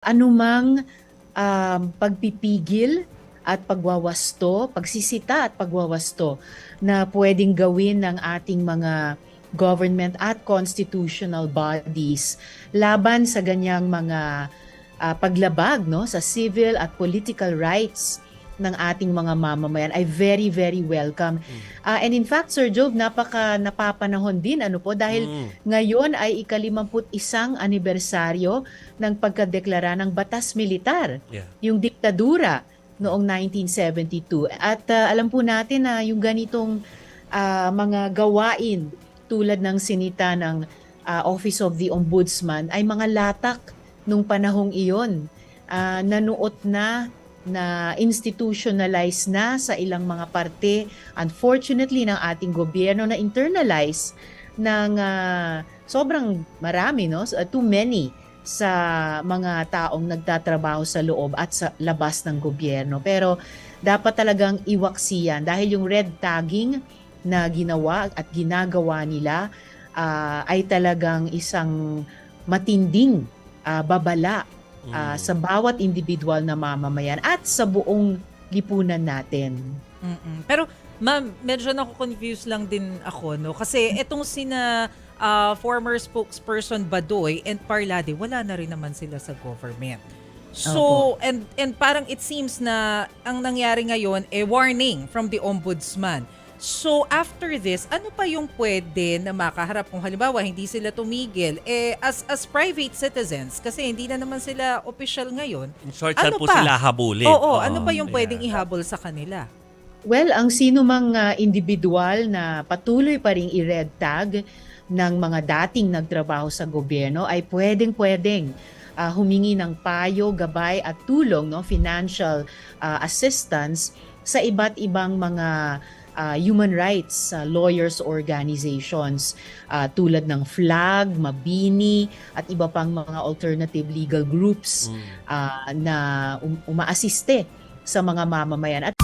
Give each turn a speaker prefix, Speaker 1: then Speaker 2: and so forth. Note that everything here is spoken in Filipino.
Speaker 1: anumang um, pagpipigil at pagwawasto, pagsisita at pagwawasto na pwedeng gawin ng ating mga government at constitutional bodies laban sa ganyang mga ah, paglabag no sa civil at political rights ng ating mga mamamayan ay very very welcome. Ah, and in fact Sir Job napaka napapanahon din ano po dahil
Speaker 2: Mm.
Speaker 1: ngayon ay ikalimamput isang anibersaryo ng pagkadeklara ng batas militar,
Speaker 2: Yeah.
Speaker 1: yung diktadura noong 1972. At uh, alam po natin na yung ganitong ah, mga gawain tulad ng sinita ng ah, Office of the Ombudsman ay mga latak nung panahong iyon. Ah, nanuot na na institutionalize na sa ilang mga parte unfortunately ng ating gobyerno na internalize ng ah, sobrang marami no? Uh, too many sa mga taong nagtatrabaho sa loob at sa labas ng gobyerno. Pero dapat talagang iwaksiyan dahil yung red tagging na ginawa at ginagawa nila ah, ay talagang isang matinding ah, babala
Speaker 2: Mm.
Speaker 1: sa bawat individual na mamamayan at sa buong lipunan natin.
Speaker 3: Mm-mm. Pero ma'am, medyo nako-confuse lang din ako no kasi etong sina ah, former spokesperson Badoy and Parlade wala na rin naman sila sa government. So and and parang it seems na ang nangyari ngayon eh warning from the ombudsman. So after this, ano pa yung pwede na makaharap kung halimbawa hindi sila tumigil eh as as private citizens kasi hindi na naman sila official ngayon.
Speaker 2: In short,
Speaker 3: Ano
Speaker 2: po
Speaker 3: pa?
Speaker 2: sila habulin?
Speaker 3: Oo, ano pa yung
Speaker 2: Ayan.
Speaker 3: pwedeng ihabol sa kanila?
Speaker 1: Well, ang sino mang ah, individual na patuloy pa ring i-red tag ng mga dating nagtrabaho sa gobyerno ay pwedeng-pwedeng ah, humingi ng payo, gabay at tulong, no, financial ah, assistance sa iba't ibang mga ah, human rights ah, lawyers organizations ah, tulad ng FLAG, Mabini at iba pang mga alternative legal groups
Speaker 2: Mm.
Speaker 1: ah, na um- umaasiste sa mga mamamayan at